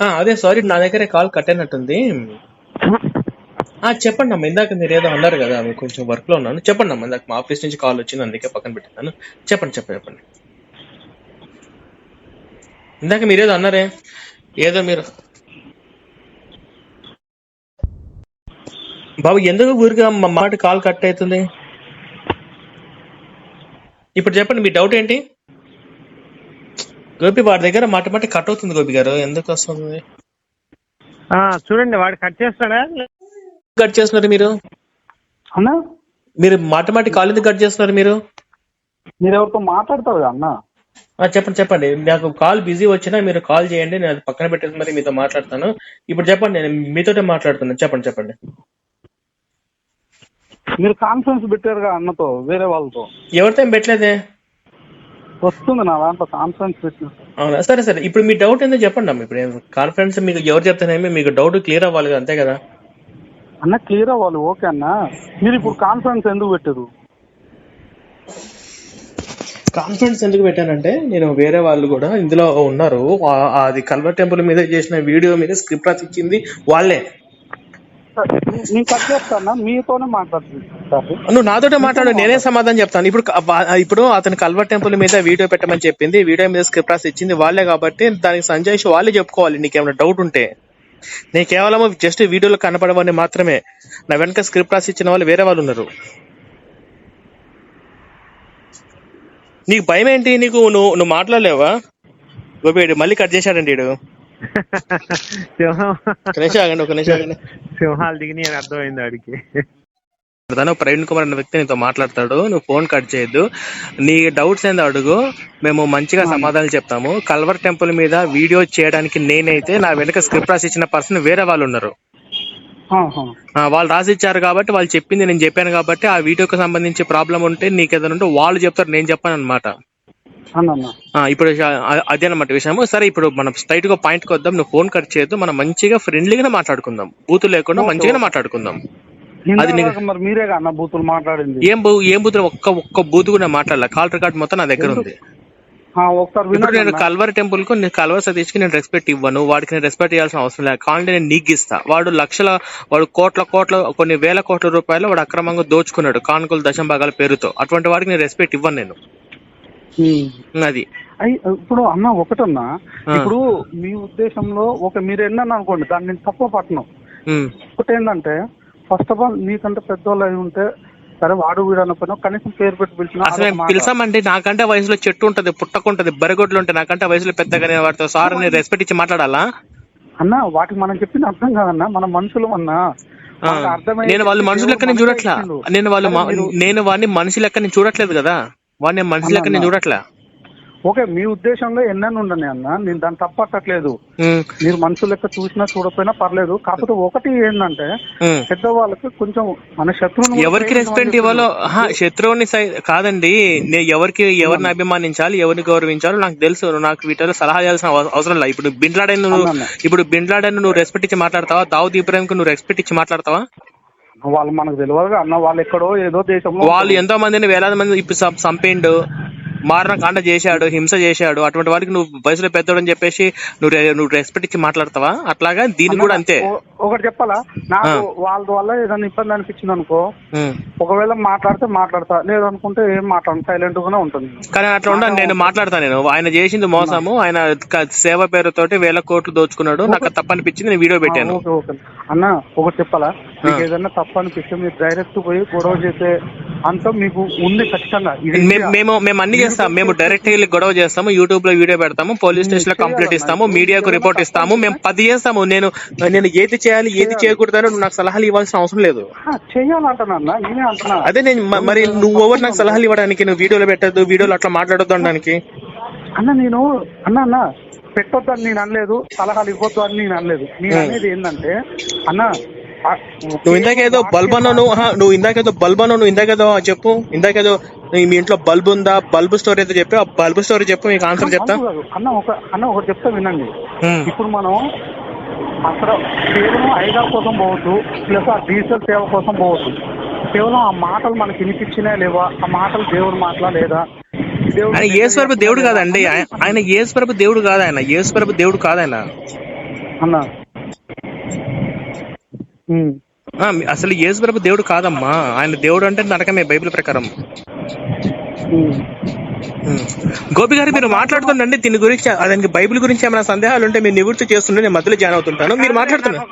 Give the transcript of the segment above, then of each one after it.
అదే సారీ నా దగ్గరే కాల్ కట్ అయినట్టుంది ఆ, చెప్పండి అమ్మ ఇందాక మీరు ఏదో అన్నారు కదా కొంచెం వర్క్లో ఉన్నాను. చెప్పండి అమ్మ ఇందాక మా ఆఫీస్ నుంచి కాల్ వచ్చింది అందుకే పక్కన పెట్టినాను. చెప్పండి చెప్పండి చెప్పండి. ఇందాక మీరేదో అన్నారే ఏదో మీరు బాబు ఎందుకు ఊరిగా మా మాట కాల్ కట్ అవుతుంది ఇప్పుడు చెప్పండి మీ డౌట్ ఏంటి? గోపి వాడి దగ్గర మాట మాట కట్ అవుతుంది గోపి గారు. ఎందుకు వస్తుంది ఆ, చూడండి వాడు కట్ చేస్తాడా? కట్ చేస్తున్నారు మీరు? అన్న? మీరు మాట మాట కాల్ ఎందుకు కట్ చేస్తున్నారు మీరు? మీరు ఎవరితో మాట్లాడతారు కదా అన్న? చెప్పండి చెప్పండి. నాకు కాల్ బిజీ వచ్చినా మీరు కాల్ చేయండి నేను అది పక్కన పెట్టేసి మరి మీతో మాట్లాడతాను. ఇప్పుడు చెప్పండి నేను మీతోటే మాట్లాడుతున్నాను. చెప్పండి చెప్పండి. మీరు కాన్ఫరెన్స్ పెట్టారు కదా అన్నతో వేరే వాళ్ళతో? ఎవరితో ఏం పెట్టలేదే? వస్తుంది నా దాంట్లో కాన్ఫరెన్స్ అవునా? సరే సరే. ఇప్పుడు మీ డౌట్ ఏందో చెప్పండి అమ్మ. ఇప్పుడు కాన్ఫరెన్స్ మీకు ఎవరు చెప్తానేమి మీకు డౌట్ క్లియర్ అవ్వాలి అంతే కదా? అన్న క్లియర్ అవ్వాలి. ఓకే అన్న. మీరు ఇప్పుడు కాన్ఫరెన్స్ ఎందుకు పెట్టారు? కాన్ఫరెన్స్ ఎందుకు పెట్టానంటే నేను వేరే వాళ్ళు కూడా ఇందులో ఉన్నారు. అది కల్వర్ టెంపుల్ మీద చేసిన వీడియో మీద స్క్రిప్ట్ రాసి ఇచ్చింది నేను కట్ చేస్తాను? మీతోనే మాట్లాడుతున్నాను నువ్వు నాతోటే మాట్లాడు నేనే సమాధానం చెప్తాను. ఇప్పుడు ఇప్పుడు అతను కల్వర్ టెంపుల్ మీద వీడియో పెట్టమని చెప్పింది వీడియో మీద స్క్రిప్ట్ రాసి ఇచ్చింది వాళ్ళే కాబట్టి దానికి సంజయ్ వాళ్ళే చెప్పుకోవాలి నీకేమైనా డౌట్ ఉంటే. నేను కేవలం జస్ట్ వీడియోలో కనపడవని మాత్రమే. నా వెనక స్క్రిప్ట్ రాసి ఇచ్చిన వాళ్ళు వేరే వాళ్ళు ఉన్నారు. నీకు భయం ఏంటి? నీకు నువ్వు నువ్వు మాట్లాడలేవా? గోపి మళ్ళీ కట్ చేశాడండి వీడు సింహం ఒక నిమిషం ఆగండి ఒక నిమిషం ఆగండి. సింహాలు అని అర్థమైంది వాడికి తను ప్రవీణ్ కుమార్ అన్న వ్యక్తి నీతో మాట్లాడతాడు నువ్వు ఫోన్ కట్ చేయొద్దు. నీ డౌట్స్ ఏందో అడుగు మేము మంచిగా సమాధానాలు చెప్తాము. కల్వర్ టెంపుల్ మీద వీడియో చేయడానికి నేనైతే నా వెనక స్క్రిప్ట్ రాసి ఇచ్చిన పర్సన్ వేరే వాళ్ళు ఉన్నారు. ఆ, వాళ్ళు రాసి ఇచ్చారు కాబట్టి వాళ్ళు చెప్పింది నేను చెప్పాను కాబట్టి ఆ వీడియోకి సంబంధించి ప్రాబ్లం ఉంటే నీకు ఏదైనా ఉంటే వాళ్ళు చెప్తారు నేను చెప్పాను అనమాట ఇప్పుడు అదే అనమాట విషయము. సరే ఇప్పుడు మనం స్ట్రైట్గా పాయింట్కి వద్దాం. నువ్వు ఫోన్ కట్ చేయొద్దు. మనం మంచిగా ఫ్రెండ్లీగా మాట్లాడుకుందాం. బూతు లేకుండా మంచిగానే మాట్లాడుకుందాం. అది మరి అన్న బూతులు మాట్లాడింది. ఏం బూ ఏం బూతులు? ఒక్క ఒక్క బూతు కూడా మాట్లాడలే. కాల్ రికార్డ్ మొత్తం నా దగ్గర ఉంది. ఇప్పుడు నేను. కల్వర్ టెంపుల్కు నేను కల్వర్ సతీష్కి నేను రెస్పెక్ట్ ఇవ్వను. వాడికి నేను రెస్పెక్ట్ ఇవ్వాల్సిన అవసరం లేదు. కావాలంటే నేను నీకు ఇస్తా. వాడు లక్షల వాడు కోట్ల కోట్ల కొన్ని వేల కోట్ల రూపాయలు వాడు అక్రమంగా దోచుకున్నాడు. కానుకలు దశంభాగాల పేరుతో. అటువంటి వాడికి నేను రెస్పెక్ట్ ఇవ్వను నేను. అది. ఇప్పుడు అన్న ఒకటన్నా. ఇప్పుడు మీ ఉద్దేశంలో ఒక మీరు ఎన్నని అనుకోండి దాన్ని నేను తప్పు పట్టను. ఒకటి ఏంటంటే ఫస్ట్ ఆఫ్ ఆల్ నీకంటే పెద్దోళ్ళు అయి ఉంటే సరే వాడు వీడు కనీసం పేరు పెట్టి పిలిచిన అసలు మేము పిలిచామంటే నాకంటే వయసులో చెట్టు ఉంటది పుట్టకుంటది బరిగొడ్లు ఉంటాయి నాకంటే వయసులో పెద్దగా నేను వాడితో సార్ అని రెస్పెక్ట్ ఇచ్చి మాట్లాడాలా? అన్న వాటికి మనం చెప్పింది అర్థం కాదన్న మన మనుషులు అన్నా. నేను వాళ్ళు మనుషుల లెక్క నేను చూడట్లా. నేను వాళ్ళు నేను వాడిని మనిషి లెక్క నేను చూడట్లేదు కదా. వాడిని మనిషి లెక్క నేను చూడట్లా? ఓకే మీ ఉద్దేశంలో ఎన్నెన్ని ఉండని అన్న నేను దాన్ని తప్పట్టట్లేదు. మీరు మనుషుల లెక్క చూసినా చూడకపోయినా పర్లేదు. కాకపోతే ఒకటి ఏంటంటే. పెద్దవాళ్ళకి కొంచెం మన శత్రువుని కూడా ఎవరికి రెస్పెక్ట్. ఇవ్వాలో శత్రువుని సై- కాదండి. నేను ఎవరికి ఎవరిని అభిమానించాలి ఎవరిని గౌరవించాలో నాకు తెలుసు. నాకు వీటిలో సలహా చేయాల్సిన అవ- అవసరం లేదు. ఇప్పుడు బిన్లాడెన్ నువ్వు. ఇప్పుడు బిన్లాడెన్ నువ్వు రెస్పెక్ట్ ఇచ్చి మాట్లాడతావా? దావుద్ ఇబ్రాహిం కు నువ్వు రెస్పెక్ట్ ఇచ్చి మాట్లాడతావా? వాళ్ళు మనకు తెలియదు అన్న వాళ్ళు ఎక్కడో ఏదో దేశంలో వాళ్ళు ఎంతో మందిని వేలాది మంది ఇప్పుడు చంపిండు మారణ కాండ చేశాడు హింస చేశాడు. అటువంటి వారికి నువ్వు వయసులో పెద్దోడు అని చెప్పేసి నువ్వు నువ్వు రెస్పెక్ట్ ఇచ్చి మాట్లాడతావా? అట్లాగా దీనికి కూడా అంతే. ఒకటి చెప్పాలా? నాకు వాళ్ళ వల్ల ఏదైనా ఇబ్బంది అనిపించింది అనుకో. ఒకవేళ మాట్లాడితే మాట్లాడతా లేదనుకుంటే ఏం మాట్లాడను సైలెంట్ గానే ఉంటుంది. కానీ అట్లా ఉండ నేను మాట్లాడతాను నేను. ఆయన చేసింది మోసము ఆయన సేవ పేరుతోటి వేల కోట్లు దోచుకున్నాడు నాకు తప్పనిపించింది నేను వీడియో పెట్టాను. అన్న ఒకటి చెప్పాలా? మీకు ఏదైనా తప్పు అనిపిస్తే మీరు డైరెక్ట్ పోయి గొడవ చేసే అంత మీకు ఉంది ఖచ్చితంగా. మేము మేము అన్ని చేస్తాం. మేము డైరెక్ట్ వెళ్ళి గొడవ చేస్తాము యూట్యూబ్లో వీడియో పెడతాము పోలీస్ స్టేషన్లో కంప్లైంట్ ఇస్తాము మీడియాకు రిపోర్ట్ ఇస్తాము మేము పది చేస్తాము. నేను నేను ఏది చేయాలి ఏది చేయకూడదని నువ్వు నాకు సలహాలు ఇవ్వాల్సిన అవసరం లేదు. అదే నేను మరి నువ్వు ఎవరు నాకు సలహాలు ఇవ్వడానికి నువ్వు వీడియోలో పెట్టద్దు వీడియోలో అట్లా మాట్లాడొద్దు అనడానికి? అన్న నేను అన్న అన్న పెట్టొద్దు అని నేను అనలేదు సలహాలు ఇవ్వద్దు అని నేను అనలేదు. నేను అనేది ఏంటంటే అన్న నువ్వు ఇందాకేదో బల్బ్ అన్నావు నువ్వు నువ్వు ఇందాకేదో బల్బ్ అన్నావు నువ్వు ఇందాకేదో చెప్పు. ఇందాకేదో మీ ఇంట్లో బల్బ్ ఉందా? బల్బ్ స్టోరీ ఏదో చెప్పు. ఆ బల్బ్ స్టోరీ చెప్పు మీకు ఆన్సర్ చెప్తా. అన్న ఒక అన్న ఒకటి చెప్తా వినండి. ఇప్పుడు మనం అక్కడ కేవలం ఐదారు కోసం పోవద్దు ప్లస్ ఆ డీజిల్ సేవ కోసం పోవద్దు కేవలం ఆ మాటలు మనకి వినిపించినా లేవా? ఆ మాటలు దేవుడి మాటలా లేదా? ఆయన యేసుప్రభు దేవుడు కాదండి. ఆయన- యేసుప్రభు దేవుడు కాదు ఆయన. యేసుప్రభు దేవుడు కాదు ఆయన. అన్న అసలు యేసు ప్రభు దేవుడు కాదమ్మా. ఆయన దేవుడు అంటే నరకమే బైబిల్ ప్రకారం. గోపి గారు మీరు మాట్లాడుతుండండి. దీని గురించి అదానికి బైబిల్ గురించి ఏమైనా సందేహాలు ఉంటే మీరు నివృత్తి చేస్తుంటే నేను మధ్యలో జాయిన్ అవుతుంటాను. మీరు మాట్లాడుతున్నారు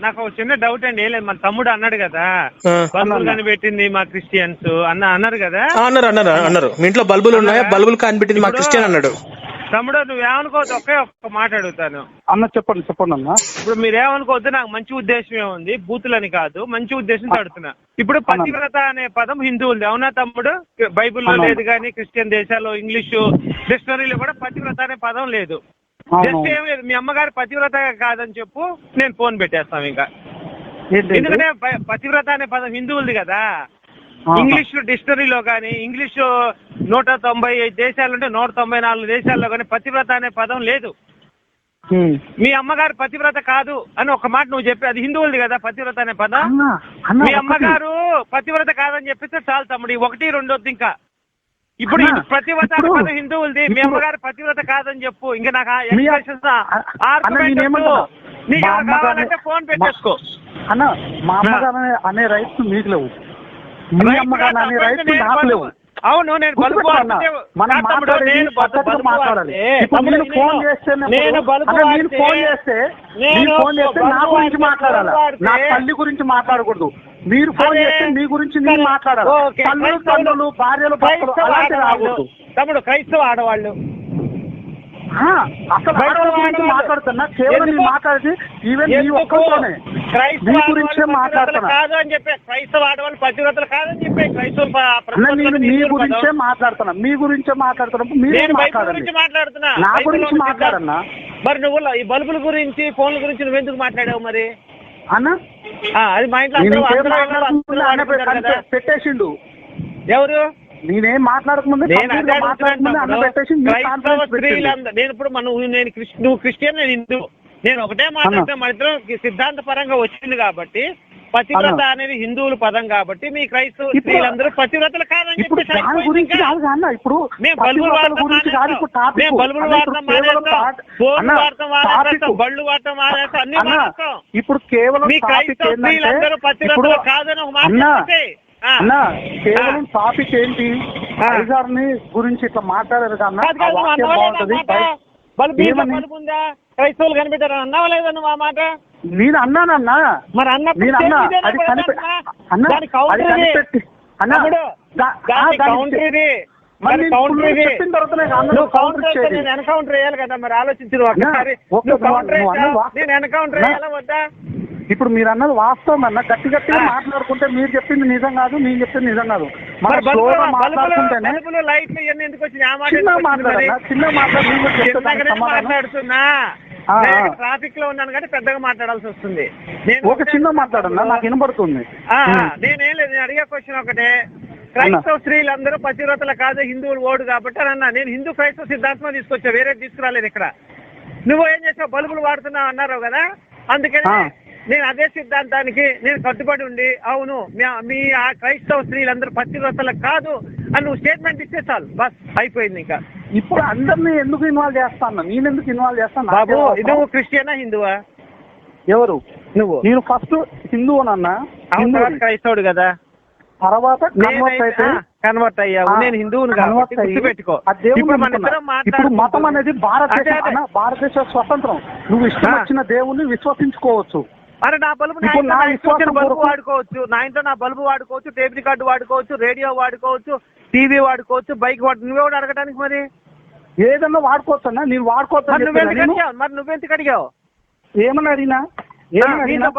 నాకు ఒక చిన్న డౌట్ అండి. ఏం లేదు మన తమ్ముడు అన్నాడు కదా. బల్బులు కనిపెట్టింది మా క్రిస్టియన్స్. అన్న అన్నారు కదా? అన్నారు అన్నారు అన్నారు. మీ ఇంట్లో బల్బులు ఉన్నాయా? బల్బులు కనిపెట్టింది మా క్రిస్టియన్ అన్నాడు. తమ్ముడు నువ్వేమనుకోవద్దు ఒకే ఒక్క మాట అడుగుతాను. అన్న చెప్పండి చెప్పండి అన్న. ఇప్పుడు మీరేమనుకోవద్దు నాకు మంచి ఉద్దేశమే ఉంది బూతులని కాదు మంచి ఉద్దేశం అడుగుతున్నా ఇప్పుడు పతివ్రత అనే పదం హిందువులది అవునా తమ్ముడు? బైబిల్లో. లేదు కానీ క్రిస్టియన్ దేశాల్లో ఇంగ్లీషు డిక్షనరీలో కూడా పతివ్రత అనే పదం లేదు. జస్ట్ ఏం లేదు మీ అమ్మగారు పతివ్రత కాదని చెప్పు నేను ఫోన్ పెట్టేస్తాం ఇంకా. ఎందుకంటే పతివ్రత అనే పదం హిందువులది కదా. ఇంగ్లీష్ డిక్షనరీలో కానీ ఇంగ్లీష్ నూట తొంభై ఐదు దేశాలు ఉంటే నూట తొంభై నాలుగు దేశాల్లో కానీ పతివ్రత అనే పదం లేదు. మీ అమ్మగారు పతివ్రత కాదు అని ఒక మాట నువ్వు చెప్పి అది హిందువులది కదా పతివ్రత అనే పదం? మీ. అమ్మగారు పతివ్రత కాదని చెప్పిస్తే చాలు తమ్ముడు ఒకటి రెండు వద్దు ఇంకా. ఇప్పుడు పతివ్రత అనే ఇప్పుడు- పదం హిందువులది మీ అమ్మగారు పతివ్రత కాదని చెప్పు. ఇంకా నాకు. నీకు కావాలంటే ఫోన్ పెట్టేసుకో. అన్న మా అమ్మగారు అనే- అనే రైట్స్ మీకు లేవు. మీ అమ్మగారు నాకు లేవు. అవును నేను మాట్లాడేది నేను పద్ధతిగా మాట్లాడాలి. ఇప్పుడు నేను ఫోన్ చేస్తే నేను అన్న నేను ఫోన్ చేస్తే నేను మీరు ఫోన్ చేస్తే నా గురించి మాట్లాడాలి? నా తల్లి గురించి మాట్లాడకూడదు. మీరు ఫోన్. చేస్తే మీ గురించి నేను. మాట్లాడాలి. తల్లులు తండ్రులు భార్యలు భర్తలు క్రైస్తవ అలాంటివి ఆడవాళ్ళు. రాకూడదు. తమ్ముడు క్రైస్తవ ఆడవాళ్ళు. అసలు ఆడవాళ్ళ గురించి. మాట్లాడుతున్నా కేవలం? మాట్లాడేది ఈవెన్? ఒక్కరితోనే క్రైస్తవ మీ గురించే మాట్లాడుతున్నా కాదు అని చెప్పే క్రైస్తవ ఆడవాళ్ళు పతివ్రతలు కాదని చెప్పే నేను మీ గురించే. మాట్లాడుతున్నా మీ గురించే మాట్లాడుతున్నప్పుడు మీరు గురించి మాట్లాడుతున్నా నా గురించి మాట్లాడన్నా? మరి నువ్వు ఈ బల్బుల గురించి ఫోన్ల గురించి నువ్వు ఎందుకు మాట్లాడావు మరి అన్న అది మా ఇంట్లో. పెట్టేసిండు ఎవరు నేనేం మాట్లాడకముందే నేను అదే అడుగుతున్నాను. స్త్రీలందరూ నేను ఇప్పుడు మన నేను నువ్వు క్రిస్టియన్ నేను హిందూ. నేను ఒకటే మాట్లాడితే మన ఇద్దరం సిద్ధాంత పరంగా వచ్చింది కాబట్టి పతివ్రత. అనేది హిందువుల పదం కాబట్టి మీ క్రైస్తవ స్త్రీలందరూ పతివ్రతలు కాదని చెప్పి ఇప్పుడు మేము బల్బులు మేము మానేస్తాం. ఫోన్ మానేస్తాం బళ్ళు వాడటం మానేస్తాం అన్ని మానేస్తాం. ఇప్పుడు కేవలం మీ క్రైస్తవ స్త్రీలందరూ పతివ్రతలు కాదని ఒక మాట అన్న. అన్న కేవలం. టాపిక్ ఏంటి ఆ. ఐజార్ని గురించి ఇట్లా మాట్లాడారు అన్న క్రైస్తవులు కనిపెట్టారు అన్నావా లేదా నువ్వు ఆ మాట నేను అన్నానన్నా మరి అన్నప్పుడు నేను అన్నా అది అన్నా? అన్న. కనిపెట్టి అన్న అన్న ఎన్కౌంటర్ వేయాలి కదా మరి ఆలోచించు ఒకసారి అన్న. నేను ఎన్కౌంటర్ అన్న. వేయాలా వద్దా ఇప్పుడు మీరు అన్నది వాస్తవం అన్న. గట్టి గట్టిగా. మాట్లాడుకుంటే మీరు చెప్పింది నిజం కాదు నేను చెప్పింది నిజం కాదు. మనం స్లోగా మాట్లాడుకుంటేనే చిన్న మాట్లాడుతున్నా. ట్రాఫిక్లో ఉన్నాను కానీ పెద్దగా మాట్లాడాల్సి వస్తుంది. నేను ఒక చిన్న మాట్లాడన్నా నాకు వినబడుతుంది. నేనేం లేదు నేను అడిగే క్వశ్చన్ ఒకటే. క్రైస్తవ స్త్రీలందరూ పతివ్రతలు కాదు హిందువులు ఓడు కాబట్టి అని అన్నా. నేను హిందూ క్రైస్తవ సిద్ధాంతం తీసుకొచ్చా వేరే తీసుకురాలేదు ఇక్కడ. నువ్వు ఏం చేసావు? బల్బులు వాడుతున్నావు అన్నారు కదా? అందుకని. నేను అదే సిద్ధాంతానికి నేను కట్టుబడి ఉండి అవును మీ- ఆ క్రైస్తవ స్త్రీలందరూ పతివ్రతలు కాదు అని నువ్వు స్టేట్మెంట్ ఇస్తే చాలు. బస్ అయిపోయింది ఇంకా. ఇప్పుడు అందరినీ ఎందుకు ఇన్వాల్వ్ చేస్తాను? నేను ఎందుకు ఇన్వాల్వ్ చేస్తాను? బాబు అవసరం. క్రిస్టియనా హిందువా? ఎవరు? నువ్వు. నేను ఫస్ట్ హిందువుని. తర్వాత క్రైస్తవుడు కదా. తర్వాత కన్వర్ట్ అయితే కన్వర్ట్ అయ్యావు. నేను హిందువుని అయ్యి ఆ దేవుణ్ణి ఇప్పుడు మతం అనేది భారతదేశం. అన్న, భారతదేశ స్వతంత్రం. నువ్వు ఇష్టం. వచ్చిన దేవుణ్ణి విశ్వసించుకోవచ్చు. అరే నా బల్బు బల్బు వాడుకోవచ్చు. నా ఇంట్లో నా బల్బు వాడుకోవచ్చు టేప్ రికార్డు వాడుకోవచ్చు రేడియో వాడుకోవచ్చు టీవీ వాడుకోవచ్చు బైక్ వాడు నువ్వే కూడా అడగటానికి మరి? ఏదన్నా వాడుకోవచ్చు అన్న నేను వాడుకోవచ్చు నువ్వెందుకు? అడిగావు? మరి నువ్వెందుకు అడిగావు? ఏమన్నా అడిగినా?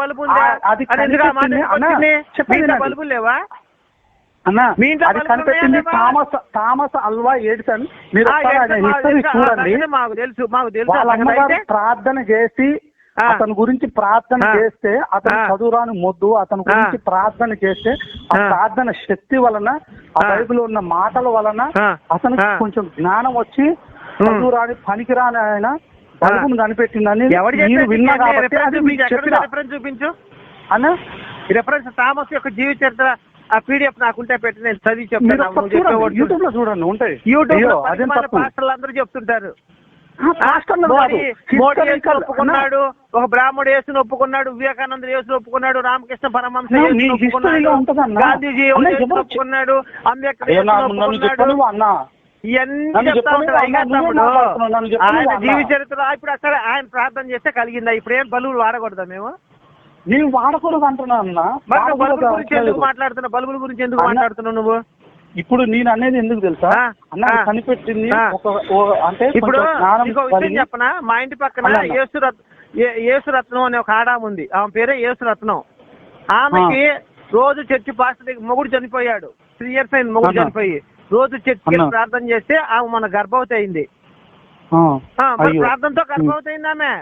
బల్బు. బల్బులు లేవా? అన్న అది కనిపెట్టింది? థామస్ థామస్ అల్వా ఎడిసన్ మీరు చూడండి. మాకు తెలుసు మాకు తెలుసు ప్రార్థన చేసి. అతని గురించి ప్రార్థన. చేస్తే అతను. చదువురాని మొద్దు అతని గురించి. ప్రార్థన చేస్తే ఆ. ప్రార్థన శక్తి వలన ఆ. బైబిల్ ఉన్న మాటల వలన. అతనికి. కొంచెం జ్ఞానం వచ్చి. చదువురాని పనికిరాని ఆయన బల్బును కనిపెట్టిందని చెప్పారు విన్నా? కాబట్టి రెఫరెన్స్ అది మీకు చూపించు. ఎక్కడ చెప్పిన ఉందో రెఫరెన్స్ చూపించు అన్న రెఫరెన్స్ థామస్ యొక్క జీవిత చరిత్ర ఆ పీడిఎఫ్ నాకుంటే పెట్టి నేను చదివి మీరు చెప్తాను. యూట్యూబ్లో చూడండి ఉంటాయి యూట్యూబ్లో అందరూ చెప్తుంటారు మోడీ ఒప్పుకున్నాడు ఒక బ్రాహ్మణుడు యేసుని ఒప్పుకున్నాడు వివేకానంద యేసుని ఒప్పుకున్నాడు రామకృష్ణ పరమహంస? గాంధీజీ ఒప్పుకున్నాడు అంబేద్కర్ ఇవన్నీ చెప్తా ఉంటాడు ఆయన. జీవిత చరిత్ర ఇప్పుడు అసలు ఆయన ప్రార్థన చేస్తే కలిగిందా? ఇప్పుడు ఏం బలువులు వాడకూడదా మేము? నేను వాడకూడదు అంటున్నా అన్న. బల్బుల గురించి ఎందుకు అనట్లేదు. మాట్లాడుతున్నావు? బల్బుల గురించి ఎందుకు మాట్లాడుతున్నావు నువ్వు? ఇప్పుడు నేను అనేది ఎందుకు తెలుసా? అన్న. కనిపెట్టింది అంటే ఇప్పుడు చెప్పనా? మా ఇంటి పక్కన. యేసురత్ యేసురత్నం అనే ఒక ఆడామ ఉంది. ఆమె పేరే యేసురత్నం. ఆమెకి రోజు చర్చి పాస్టర్ మొగుడు చనిపోయాడు. త్రీ ఇయర్స్ అయింది మొగుడు. చనిపోయి. రోజు చర్చికి అన్న. ప్రార్థన చేస్తే ఆమె మన గర్భవతి అయింది. ప్రార్థనతో గర్భవతి అయింది ఆమె.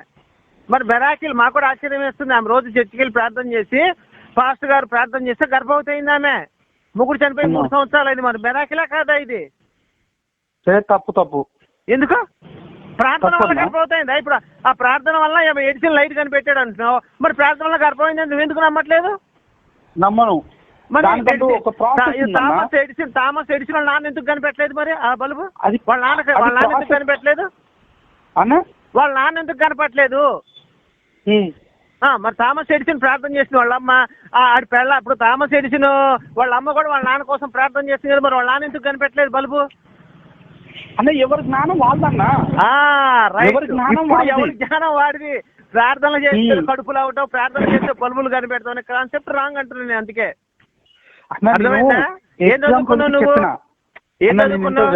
మరి బెరాకిల్ మాకు కూడా ఆశ్చర్యం వేస్తుంది. ఆమె రోజు చర్చికి వెళ్ళి ప్రార్థన చేసి పాస్టర్ గారు ప్రార్థన చేస్తే గర్భవతి అయింది ఆమె. ముగ్గురు చనిపోయి. మూడు సంవత్సరాలు అయింది మరి. బెరాకిలా కాదా ఇది? సరే తప్పు తప్పు. ఎందుకు? ప్రార్థన వల్ల? గర్భవతైందా? ఇప్పుడు ఆ ప్రార్థన వల్ల ఏమో ఎడిసిన లైట్ కనిపెట్టాడు అంటున్నావు. మరి ప్రార్థన వల్ల గర్భమైందని నువ్వు ఎందుకు నమ్మట్లేదు? నమ్మను. థామస్ ఎడిసిన్ థామస్ ఎడిసిన వాళ్ళ నాన్న ఎందుకు కనిపెట్టలేదు మరి? ఆ బల్బు? అది వాళ్ళ నాన్న వాళ్ళ నాన్న ఎందుకు. కనిపెట్టలేదు? అన్న? వాళ్ళ నాన్న ఎందుకు కనపట్లేదు మరి థామస్ ఎడిసిన్ ప్రార్థన చేసిన వాళ్ళ అమ్మ ఆ, ఆడి పెళ్ళ ఇప్పుడు థామస్ ఎడిసిన్ వాళ్ళ అమ్మ కూడా వాళ్ళ నాన్న కోసం ప్రార్థన చేస్తుంది కదా మరి వాళ్ళ నాన్న ఎందుకు కనిపెట్టలేదు బల్బు అన్న ఎవరి జ్ఞానం ఎవరి జ్ఞానం వాడిది. ప్రార్థన చేస్తే. కడుపులు అవటం ప్రార్థన చేస్తే బల్బులు కనిపెడతాం అనే కాన్సెప్ట్ రాంగ్ అంటున్నాను నేను అందుకే అర్థమైందా? ఏం చదువుకున్నావు నువ్వు? ఏం చదువుకున్నావు?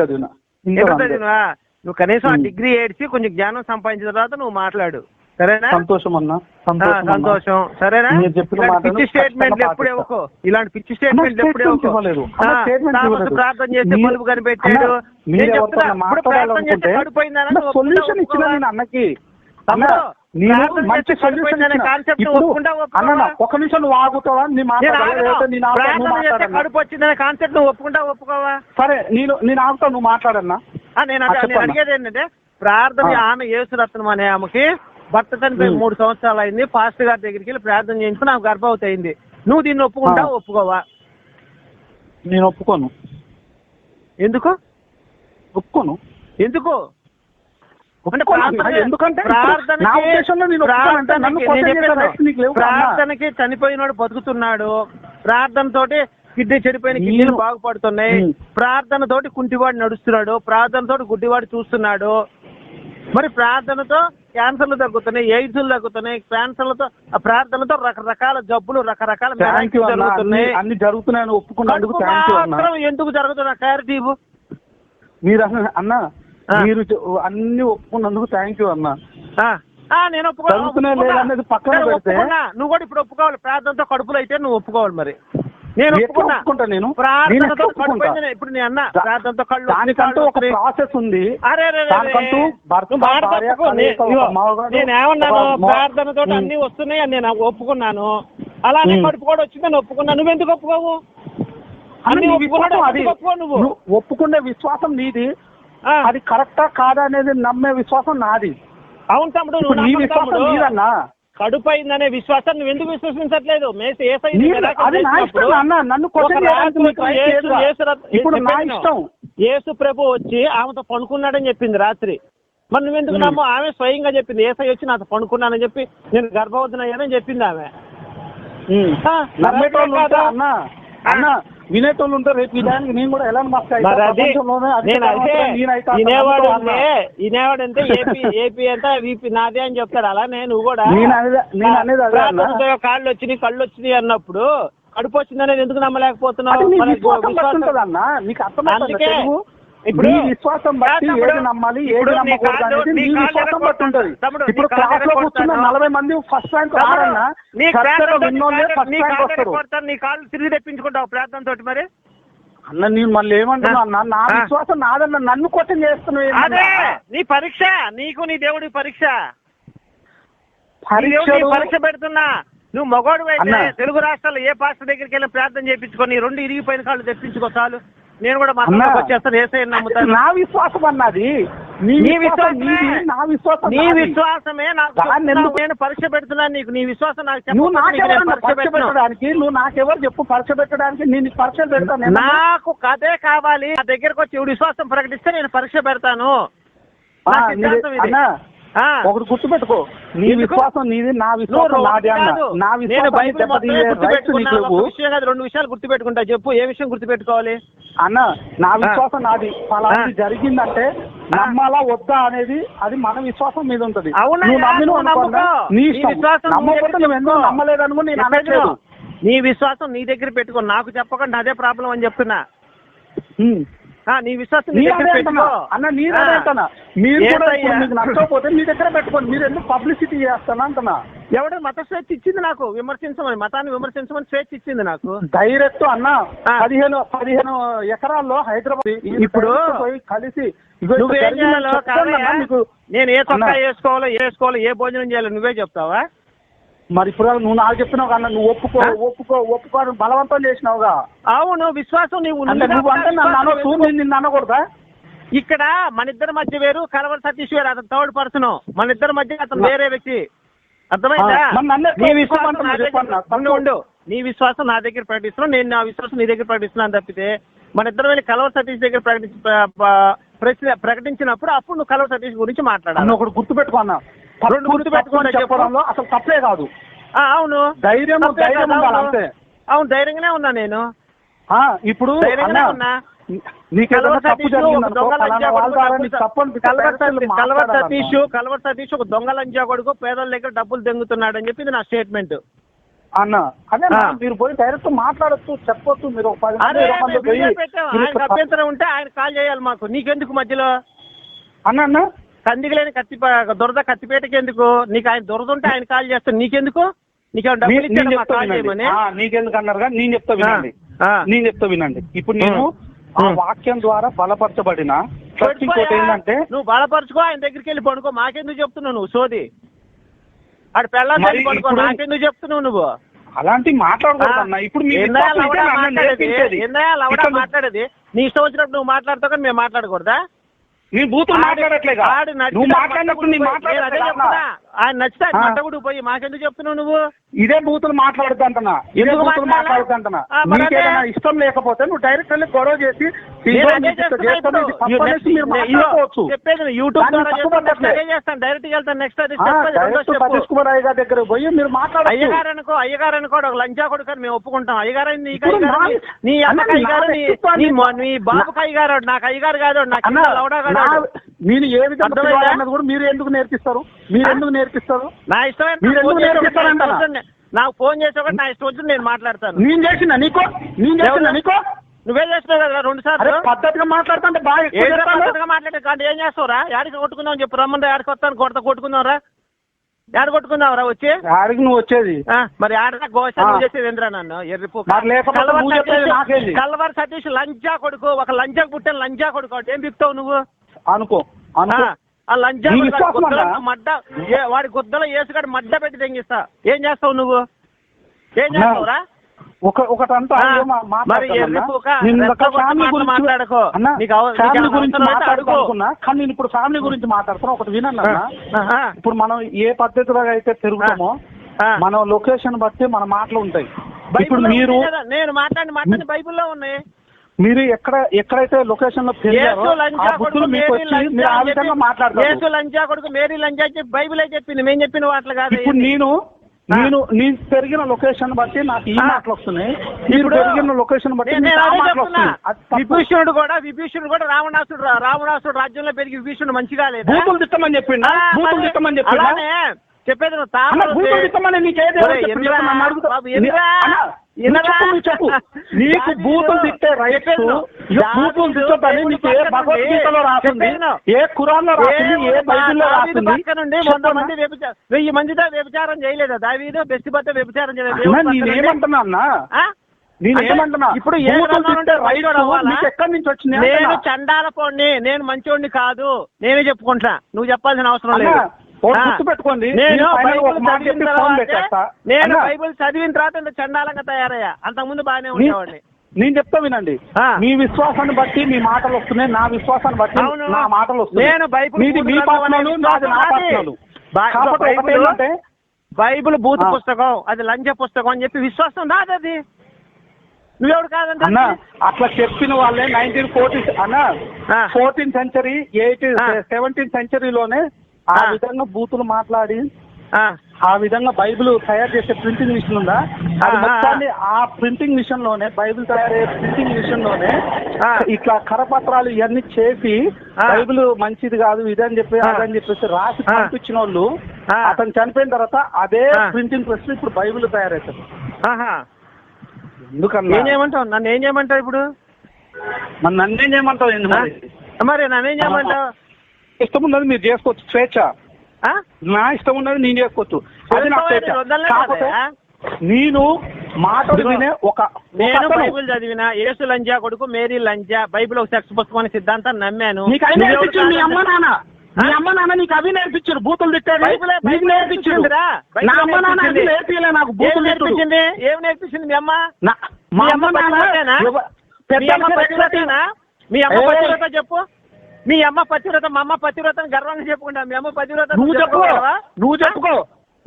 నువ్వు కనీసం ఆ. డిగ్రీ ఏడ్చి కొంచెం జ్ఞానం సంపాదించిన తర్వాత నువ్వు మాట్లాడు సరేనా? సంతోషం అన్న సంతోషం. సరేనా? పిచ్చి స్టేట్మెంట్లు ఖచ్చితంగా ఎప్పుడు. ఇవ్వకు ఇలాంటి పిచ్చి అన్న, స్టేట్మెంట్లు ఎప్పుడు ఇవ్వలేదు. ప్రార్థన చేస్తే మీరు- బలుబు కనిపెట్టాడు. సొల్యూషన్ ఇచ్చిన? నేను అన్నకి. నేను మంచి సొల్యూషన్? ఒక నిమిషం నువ్వు ఆగుతావా? నీ కడుపు వచ్చిందనే కాన్సెప్ట్ నువ్వు ఒప్పుకుంటా ఒప్పుకోవా సరే నేను నేను ఆగుతా నువ్వు మాట్లాడన్నా. నేను. అడిగేది ఏంటంటే ప్రార్థన. ఆమె యేసురత్నం అనే ఆమెకి భర్త చనిపోయి. మూడు సంవత్సరాలు అయింది. పాస్టర్ గారి దగ్గరికి వెళ్ళి ప్రార్థన చేయించుకుని ఆమె గర్భవతి అయింది నువ్వు దీన్ని ఒప్పుకుంటావా ఆ. ఒప్పుకోవా? నేను ఒప్పుకోను. ఎందుకు? ఒప్పుకోను. ఎందుకు? ప్రార్థనకి- నీకు చనిపోయినాడు బతుకుతున్నాడు. ప్రార్థన తోటి కిడ్నీ చెడిపోయిన కిడ్నీలు బాగుపడుతున్నాయి. ప్రార్థన తోటి కుంటివాడు నడుస్తున్నాడు. ప్రార్థన తోటి గుడ్డివాడు చూస్తున్నాడు. మరి ప్రార్థనతో క్యాన్సర్లు తగ్గుతున్నాయి ఎయిడ్స్లు తగ్గుతున్నాయి క్యాన్సర్లతో ప్రార్థనతో రకరకాల జబ్బులు రకరకాల అన్న అన్ని జరుగుతున్నాయి అన్ని జరుగుతున్నాయని ఒప్పుకున్నందుకు మాత్రం ఎందుకు జరుగుతున్న క్లారిటీ మీరు అన్న. మీరు అన్ని ఒప్పుకున్నందుకు థ్యాంక్ యూ అన్న నేను ఒప్పుకో జరుగుతున్నాయి ఒప్పుకున్నా. లేదనేది పక్కన సరే, పెడితే- ఒప్పుకున్నా. నువ్వు కూడా ఇప్పుడు ఒప్పుకోవాలి ప్రార్థనతో కడుపులు అయితే నువ్వు ఒప్పుకోవాలి మరి నేను ఒప్పుకున్నా. ఒప్పుకుంటా నేను? ప్రార్థనతో ఇప్పుడు నేను అన్న ప్రార్థనతో కళ్ళు దానికంటూ ఒక ప్రాసెస్ ఉంది. అరే. దానికంటూ నేను ఏమన్నాను? ప్రార్థనతో. అన్ని వస్తున్నాయి అని నేను ఒప్పుకున్నాను. అలానే. కడుపు కూడా వచ్చిందని ఒప్పుకున్నాను నువ్వు ఎందుకు ఒప్పుకోవు ఒప్పుకునే విశ్వాసం నీది. అది కరెక్టా కాదా అనేది నమ్మే విశ్వాసం నాది. అవును తమ్ముడు నీ విశ్వాసం. నీదన్నా? కడుపు అయిందనే విశ్వాసం నువ్వు ఎందుకు విశ్వసించట్లేదు? మేసి ఏసై ప్రభు వచ్చి ఆమెతో పనుకున్నాడని చెప్పింది రాత్రి. మరి నువ్వెందుకు. నమ్ము? ఆమె స్వయంగా చెప్పింది ఏసై వచ్చి నాతో పనుకున్నానని చెప్పి నేను గర్భవతినయ్యానని చెప్పింది ఆమె. వినేటోళ్ళు ఉంటారు రేపు ఈ దానికి నేను కూడా ఎలా మస్తు అయితా? మరి అది ప్రపంచంలోనే అధిక నేను అదే ధనవంతుడని నేనైతా అన్న వినేవాడు నమ్ముతావా అన్న? అంటే వినేవాడు అంటే ఏపీ ఏపీ అంతా వీపీ నాదే అని చెప్తాడు అలానే నువ్వు కూడా నేను అనేది- కాళ్ళు వచ్చినాయి కళ్ళు వచ్చినాయి అన్నప్పుడు కడుపు వచ్చింది అనేది ఎందుకు నమ్మలేకపోతున్నావు అందుకే? ఇప్పుడు నీ విశ్వాసం బట్టి ఏది నమ్మాలి ఏది నమ్మకూడదు అనేది విశ్వాసం బట్టి ఉంటుంది ఇప్పుడు క్లాస్లో కూర్చున్న. నలభై మంది ఫస్ట్ ర్యాంక్ రారన్నా నీ ఫస్ట్ ర్యాంక్ కాళ్ళు వస్తారు ఎరగొడతాను, నీ కాళ్ళు తిరిగి తెప్పించుకుంటావు ప్రార్థన తోటి మరి అన్న నేను మళ్ళీ ఏమంటున్నా అన్న నా. విశ్వాసం నాదన్న నన్ను క్వశ్చన్ చేస్తున్నావు అదే? నీ పరీక్ష నీకు నీ దేవుడి పరీక్ష పరీక్ష పెడుతున్నా నువ్వు మగోడు అయితే. తెలుగు రాష్ట్రాల్లో ఏ పాస్టర్ దగ్గరికి వెళ్ళి ప్రార్థన చేయించుకో నీ రెండు ఇరిగిపోయిన కాళ్ళు తెప్పించుకో చాలు నేను కూడా మతంలోకి వచ్చేస్తాను ఏసై నమ్ముతాను. నా విశ్వాసం అన్నది. నీ నీ విశ్వాసం విశ్వాసమే. నా విశ్వాసం నీ నాది. విశ్వాసమే నాకు నేను పరీక్ష పెడుతున్నాను నీకు నీ విశ్వాసం నాకు నాకెవరు పరీక్ష. పెట్టడానికి? నువ్వు నాకెవరు చెప్పు పరీక్ష పెట్టడానికి? నేను పరీక్ష పెడతాను. నాకు కథే కావాలి. నా దగ్గరకు వచ్చి విశ్వాసం ప్రకటిస్తే నేను పరీక్ష పెడతాను. ఒకటి గుర్తుపెట్టుకో. నీ? విశ్వాసం నీది నా విశ్వాసం నాది అన్న. నా విశ్వాసం రెండు విషయాలు గుర్తుపెట్టుకుంటా చెప్పు. ఏ విషయం గుర్తుపెట్టుకోవాలి? అన్న నా విశ్వాసం నాది. ఫలాంటి ఆ. జరిగిందంటే నమ్మాలా వద్దా అనేది అది మన విశ్వాసం మీద ఉంటది. నువ్వు నమ్మిన. నీ విశ్వాసం నువ్వు నమ్మకపోతే దగ్గర నువ్వు ఎందుకు పెట్టుకో. నమ్మలేదనుకో నేను చెప్పేది అనట్లేదు. నీ విశ్వాసం నీ దగ్గర పెట్టుకో. నాకు చెప్పకుండా అదే ప్రాబ్లం అని చెప్తున్నా. నీ విశ్వాసం. అన్న. అదే అంటున్నా మీరు కూడా మీకు నచ్చకపోతే మీ దగ్గర పెట్టుకోండి మీరు ఎందుకు పబ్లిసిటీ చేస్తాను అంటున్నా ఎవడు మత స్వేచ్ఛ ఇచ్చింది నాకు విమర్శించమని మతాన్ని విమర్శించమని స్వేచ్ఛ ఇచ్చింది నాకు డైరెక్ట్ అన్న. పదిహేను పదిహేను ఎకరాల్లో హైదరాబాద్ ఇప్పుడు కలిసి నువ్వేం చేయాలో. నేను ఏ చొక్కా. వేసుకోవాలో ఏ వేసుకోవాలో ఏ భోజనం చేయాలో నువ్వే చెప్తావా మరి ఇప్పుడు నువ్వు నాకు చెప్తున్నావు కన్నా నువ్వు ఒప్పుకో? ఒప్పుకో ఒప్పుకో బలవంతం చేసినావుగా. అవును విశ్వాసం నీవు ఉంది అంటే నువ్వు అంటే నన్ను అనకూడదా? ఇక్కడ మన ఇద్దరి మధ్య వేరు కలవర సతీష్ వేరు అతను థర్డ్ పర్సన్ మన ఇద్దరి మధ్య అతను వేరే వ్యక్తి. అర్థమైందా? నీ విశ్వాసం నా దగ్గర- చెప్పన్నా? ఉండు, ఉండు. నీ విశ్వాసం నా దగ్గర ప్రకటిస్తున్నావు నేను నా విశ్వాసం నీ దగ్గర ప్రకటిస్తున్నాను తప్పితే మన ఇద్దరు వెళ్ళి కలవర సతీష్ దగ్గర ప్రకటించి ప్రకటించినప్పుడు అప్పుడు నువ్వు కలవర సతీష్ గురించి మాట్లాడాలి. ఒకటి గుర్తుపెట్టుకో అన్న. రెండు గుర్తుపెట్టుకోండి తప్పు అని చెప్పడంలో అసలు తప్పే కాదు. ఆ, అవును. ధైర్యం ధైర్యం ఉండాలి అవును. అంతే. అవును ధైర్యంగానే ఉన్నా నేను. ఇప్పుడు కల్వర్ సతీష్ కల్వర్ సతీష్ ఒక దొంగ లంజా కొడుకు పేదల దగ్గర డబ్బులు దెంగుతున్నాడు అని చెప్పి ఇది నా స్టేట్మెంట్ అన్న అదే. మీరు పోయి డైరెక్ట్ మాట్లాడొచ్చు చెప్పొచ్చు మీరు అభ్యంతరం ఉంటే ఆయన కాల్ చేయాలి మాకు. నీకెందుకు మధ్యలో? అన్న అన్న కందికి లేని కత్తి దురద కత్తిపేటకి ఎందుకు? నీకు ఆయన దురద ఉంటే ఆయన కాల్ చేస్తాను నీకెందుకు? నీకేమైనా నీ- డబ్బులు నేను ఇచ్చాడు కాల్ చేయమని? నీకెందుకు అన్నారుగా నేను చెప్తా వినండి. నేను చెప్తా వినండి. ఇప్పుడు నేను ఆ. వాక్యం ద్వారా బలపరచబడిన ఇంకోటి. ఏంటంటే నువ్వు బలపరుచుకో ఆయన దగ్గరికి వెళ్ళి పడుకో. మాకెందుకు చెప్తున్నావు నువ్వు? సోది. ఆడు పెళ్ళాం మరి పడుకో. నాకెందుకు చెప్తున్నావు నువ్వు? అలాంటి మాట్లాడకూడదు అన్న. ఇప్పుడు మాట్లాడేది? నీ ఇష్టం వచ్చినప్పుడు నువ్వు మాట్లాడతావు కానీ మేము మాట్లాడకూడదా? నేను బూతులు నచ్చితే నువ్వు మాట్లాడినప్పుడు. చెప్తున్నా ఆయన నచ్చితే. మట్టగుడు పోయి మాకెందుకు చెప్తున్నావు నువ్వు ఇదే బూతులు మాట్లాడద్దు అంటున్నా ఇదే ఎందుకు బూతులు మరి నీకేదైనా. ఇష్టం లేకపోతే నువ్వు డైరెక్ట్ వెళ్ళి గొడవ చేసి మీరు చెప్పేది యూట్యూబ్ చేస్తాను నెక్స్ట్ డైరెక్ట్ వెళ్తాను అది. సతీష్ కుమార్ అయ్య గారి దగ్గర పోయి మీరు అయ్యగారు అనుకో అయ్యగారు ఒక లంచా కొడుకు మేము ఒప్పుకుంటాం. అయ్యగారు నా- నీ- నీ అన్న, అమ్మకి అయ్యగారు నా బాబుకి అయ్యగారు నాకు అయ్యగారు కాదు నాకు నేను ఏ విధంగా కూడా మీరు ఎందుకు నేర్పిస్తారు? మీరు ఎందుకు నేర్పిస్తారు? నా ఇష్టమైన మీరు నాకు ఎందుకు ఫోన్ చేసి ఒకటి నేర్పిస్తారంట? నా ఇష్టం వచ్చింది. నాకు ఫోన్ చేసి ఒకటి నా ఇష్టం వచ్చింది నేను మాట్లాడతాను. నేను చేసిన నీకో? నేను చేసిన? నీకో? నువ్వే చేస్తున్నావు కదా రెండు సార్లు? పద్ధతిగా మాట్లాడుతుంటే బాగా. పద్ధతిగా మాట్లాడే కానీ ఏం చేస్తావురా? యాడికి కొట్టుకుందాం చెప్పు రమ్మంటే యాడికి వస్తాను కొడతా కొట్టుకుందాం రా యాడ కొట్టుకుందాం రా వచ్చి? ఆడికి నువ్వు వచ్చేది. మరి ఆడ గోష చేసేది ఏంద్రా నన్ను? ఎర్రిపు కల్వర్ సతీష్- లంజా కొడుకు ఒక లంజాకు పుట్టిన లంజా కొడుకు ఏం బిక్తావు నువ్వు? అనుకో ఆ, లంజా అన్నా? మడ్డ ఏ- వాడి గుద్దలో ఏసుగాడు మడ్డ పెట్టి తెంగిస్తా. ఏం చేస్తావు నువ్వు? ఏం చేస్తావురా? ఒక ఒకటంతా ఆ, ఏమో మా- మరి మాట్లాడతానన్నా. ఎర్రిపోక, నేను ఒక రెచ్చగొట్ట ఫ్యామిలీ గురించి మాట్లాడకో. ఫ్యామిలీ గురించి అవసరం అయితే మాట్లాడుకో అడుగు. అనుకున్నా కానీ నేను ఇప్పుడు ఫ్యామిలీ గురించి మాట్లాడుతున్నా ఒకటి ఆ, ఇప్పుడు మనం ఏ పద్ధతిలో అయితే తిరుగుతామో. మన లొకేషన్ బట్టి మన మాటలు ఉంటాయి ఇప్పుడు మీరు నేను మాట్లాడిన మాట్లాడి బైబిల్లో ఉన్నాయి మీరు ఎక్కడ ఎక్కడైతే లొకేషన్లో బుద్ధులు కొడుకు మేరీ విధంగా చెప్పి- బైబిలే చెప్పింది మేము చెప్పిన వాటిలో కాదు ఇప్పుడు. నేను. నేను నేను పెరిగిన లొకేషన్ బట్టి నాకు ఈ. మాటలు వస్తున్నాయి. మీరు పెరిగిన లొకేషన్ బట్టి. విభీషణుడు కూడా విభీషణుడు కూడా రావణాసుడు రావణాసుడు రాజ్యంలో పెరిగి విభీషణుడు మంచిగా లేదా బూతులు తిట్టమని చెప్పిండా? తిట్టమని చెప్పిండా? చెప్పేది నువ్వు? చెప్పు, నీకు బూతులు తిట్టే బూతులు తిట్టని నీకు ఏ భగవద్గీతలో రాసింది? ఏ ఖురాన్లో రాసింది? ఏ బైబిల్లో రాసింది? వంద మంది వెయ్యి మందితో వ్యభిచారం చేయలేదా? దావీదు బెస్ట్ బద్ద వ్యభిచారం చేయలేదు. నేనేమంటున్నా అన్న ఇప్పుడు ఎక్కడి నుంచి వచ్చినాయి నేను. చండాల పోండి నేను మంచోడిని కాదు. నేనే చెప్పుకుంటున్నా. నువ్వు చెప్పాల్సిన అవసరం లేదు. గుర్తుపెట్టుకోండి. నేను బైబిల్ చదివిన తర్వాతే-. నేను. బైబిల్ చదివిన తర్వాత ఇంత చండాలంగా తయారయ్యా అంతకుముందు బాగానే ఉండేవాడిని నేను చెప్తా వినండి. మీ విశ్వాసాన్ని బట్టి మీ మాటలు వస్తున్నాయి నా విశ్వాసాన్ని బట్టి. నా మాటలు వస్తున్నాయి నేను బైబిల్ మీ పత్రాలు నాది నా బైబిల్. పుస్తకం అది లంచ పుస్తకం అని చెప్పి విశ్వాసం రాదు అది నువ్వెవడు కాదంటే అన్న అట్లా చెప్పిన వాళ్ళే నైన్టీన్ ఫోర్టీ అన్న. ఫోర్టీన్ సెంచరీ ఎయిటీ ఆ. సెవెంటీన్ సెంచరీలోనే ఆ. విధంగా బూతులు మాట్లాడి ఆ, విధంగా బైబిల్ తయారు చేసే ప్రింటింగ్ మిషన్ ఉందా అది ఆ, ఆ, మొత్తాన్ని ఆ ప్రింటింగ్ మిషన్లోనే బైబిల్ తయారయ్యే ప్రింటింగ్ మిషన్లోనే. ఇట్లా కరపత్రాలు ఇవన్నీ చేసి. బైబిల్ మంచిది కాదు ఇదని చెప్పి. అదని చెప్పేసి రాసి. పంపించిన వాళ్ళు. అతను చనిపోయిన తర్వాత అదే. ప్రింటింగ్ ప్రెస్ ఇప్పుడు బైబిల్ తయారవుతుంది ఎందుకన్నా ఏం చేయమంటావు నన్ను ఏం చేయమంటావు ఇప్పుడు మరి నన్నేం చేయమంటావు? మరి మరి నన్ను ఏం చేయమంటావు ఇష్టం ఉన్నది మీరు చేసుకోవచ్చు. స్వేచ్ఛ? నా ఇష్టం ఉన్నది నేను చేసుకోవచ్చు. అది నా స్వేచ్ఛ. నేను కాకపోతే మాటలు వినే ఒక నేను. బైబిల్ చదివిన యేసు లంజా కొడుకు మేరీ లంజా బైబిల్ ఒక సెక్స్ పుస్తకం అనే సిద్ధాంతాన్ని నమ్మాను. నీకు అవి నేర్పించారు? మీ అమ్మ నాన్న. మీ అమ్మ నాన్న నీకు అవి నేర్పించారు. బూతులు బైబిలే- నీకు బైబిలే నేర్పించారు. నేర్పించిందిరా. బైబిలే నా అమ్మ నాన్న అది నేర్పించింది. నేర్పిలే నాకు బూతులు తిట్టుడు. నేర్పించింది? ఏం నేర్పించింది మీ అమ్మ? మా అమ్మ నాన్న పెద్ద మీ అమ్మ చెప్పు. మీ అమ్మ పతివ్రత మా అమ్మ పతివ్రత గర్వంగా చెప్పుకుంటా. మీ అమ్మ పతివ్రత నువ్వు చెప్పుకో? నువ్వు చెప్పుకో.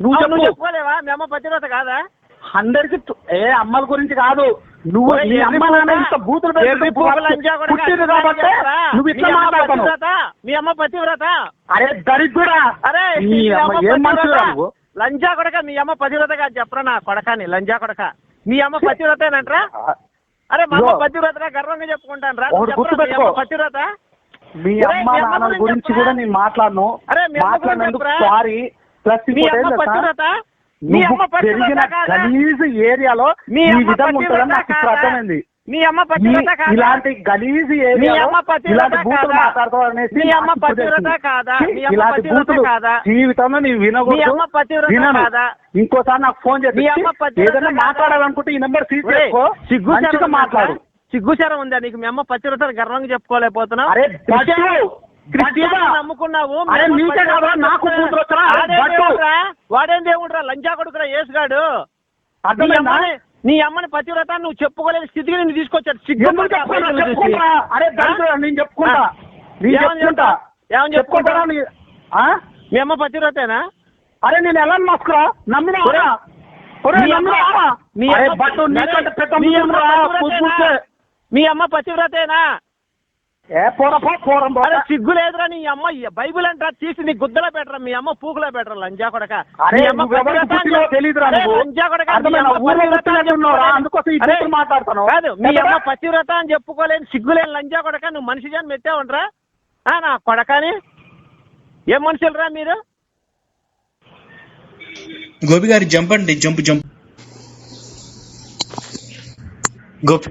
నువ్వు నువ్వు చెప్పు చెప్పుకోలేవా? మీ అమ్మ పతివ్రత కాదా? అందరికి ఏ అమ్మల గురించి కాదు. నువ్వు ఓయ్, నీ ఎర్రి అమ్మ నాన్న పూల- ఇంత బూతులు పుట్టింది కాబట్టి నువ్వు ఇట్లా మీ అమ్మ మాట్లాడతావు పతివ్రత? మీ అమ్మ పతివ్రత? అరే దరిద్రుడా. అరే ఏం మనుషురా. నువ్వు? లంజా కొడక మీ అమ్మ పతివ్రత కాదు చెప్పరా నా కొడకాని లంజా కొడక. మీ అమ్మ పతివ్రతేనంటరా? అరే మా అమ్మ పతివ్రత గర్వంగా చెప్పుకుంటాను రా పతివ్రత? మీ అమ్మ మీ అమ్మ నాన్నల గురించి? కూడా నేను మాట్లాడను మీ అమ్మ మాట్లాడినందుకు? సారీ ప్లస్ మీ అమ్మ మీ అమ్మ పెరిగిన గలీజ్ ఏరియాలో మీ ఈ అమ్మ విధంగా ఉంటుందని నాకు ఇప్పుడు? అర్థమైంది మీ అమ్మ ఇలాంటి గలీజ్ మీ అమ్మ ఇలాంటి బూతులు మీ అమ్మ పతివ్రత. కాదా? మీ అమ్మ ఇలాంటి బూతులు? జీవితంలో మీ వినకూడదు అమ్మ పతివ్రత వినను కాదా? ఇంకోసారి నాకు ఫోన్ చేసి మీ అమ్మ ఏదైనా? మాట్లాడాలనుకుంటే ఈ నెంబర్ మంచిగా ఉందా? మాట్లాడు సిగ్గుచరం ఉందా నీకు? మీ అమ్మ పతివ్రత గర్వంగా చెప్పుకోలేకపోతున్నావు. నమ్ముకున్నావు వాడేం దేవుడురా? వాడేం దేవుడురా? లంజా కొడుకురా యేసుగాడు. నీ అమ్మని నీ అమ్మని పతివ్రత నువ్వు చెప్పుకోలేని స్థితికి నేను తీసుకొచ్చాడు. సిగ్గు అరే నేను చెప్పుకుంటా. ఏమని చెప్పుకుంటా? మీ అమ్మ పతివ్రతేనా అరే నేను ఎలా మస్కురా నమ్మినా? మీ అమ్మ- మీ అమ్మ- పతివ్రతేనా? ఏ పోరం. అరే సిగ్గు లేదురా నీ అమ్మ. ఈ బైబిల్ అంటారా తీసి నీ గుద్దలో పెట్టరా మీ అమ్మ పూకులో పెట్టరా లంజా కొడక. అమ్మ. కాదు మీ? అమ్మ పతివ్రత అని చెప్పుకోలేని సిగ్గులేని లంజా కొడక నువ్వు మనిషి జాని ఆ, నా కొడకని? ఏం మనుషులరా మీరు? గోపి గారి జంప్ అండి జంప్ జంప్. గోపి